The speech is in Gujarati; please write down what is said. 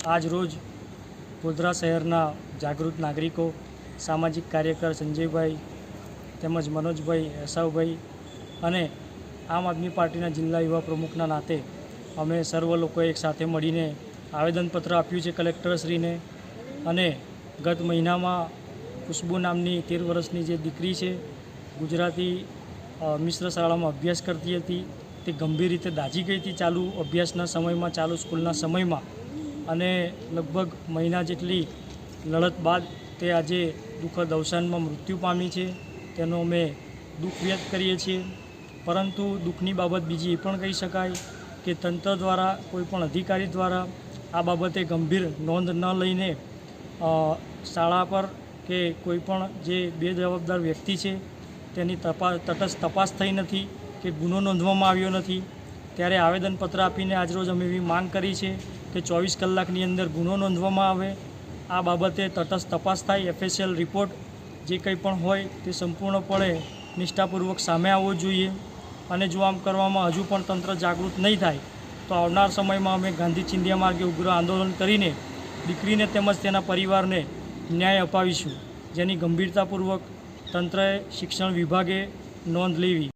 આજ રોજ ગોધરા શહેરના જાગૃત નાગરિકો, સામાજિક કાર્યકર સંજયભાઈ તેમજ મનોજભાઈ એસાવભાઈ અને આમ આદમી પાર્ટીના જિલ્લા યુવા પ્રમુખના નાતે અમે સર્વ લોકોએ એક સાથે મળીને આવેદનપત્ર આપ્યું છે કલેક્ટરશ્રીને અને ગત મહિનામાં ખુશ્બુ નામની તેર વર્ષની જે દીકરી છે, ગુજરાતી મિશ્ર શાળામાં અભ્યાસ કરતી હતી. તે ગંભીર રીતે દાઝી ગઈ હતી. ચાલુ અભ્યાસના સમયમાં, ચાલુ સ્કૂલના સમયમાં અને લગભગ મહિના જેટલી લડત બાદ તે આજે દુઃખદ અવસાનમાં મૃત્યુ પામી છે. તેનો અમે દુઃખ વ્યક્ત કરીએ છીએ. પરંતુ દુઃખની બાબત બીજી એ પણ કહી શકાય કે તંત્ર દ્વારા કોઈપણ અધિકારી દ્વારા આ બાબતે ગંભીર નોંધ ન લઈને શાળા પર કે કોઈપણ જે બેજવાબદાર વ્યક્તિ છે, તેની તપાસ તટસ્થ તપાસ થઈ નથી કે ગુનો નોંધવામાં આવ્યો નથી. ત્યારે આવેદનપત્ર આપીને આજરોજ અમે એવી માંગ કરી છે કે ચોવીસ કલાકની અંદર ગુનો નોંધવામાં આવે. આ બાબતે તટસ્થ તપાસ થાય, એફએસએલ રિપોર્ટ જે કંઈ પણ હોય તે સંપૂર્ણપણે નિષ્ઠાપૂર્વક સામે આવવો જોઈએ. અને જો આમ કરવામાં હજુ પણ તંત્ર જાગૃત નહીં થાય, તો આવનાર સમયમાં અમે ગાંધી ચિંધિયા માર્ગે ઉગ્ર આંદોલન કરીને દીકરીને તેમજ તેના પરિવારને ન્યાય અપાવીશું. જેની ગંભીરતાપૂર્વક તંત્રએ શિક્ષણ વિભાગે નોંધ લેવી.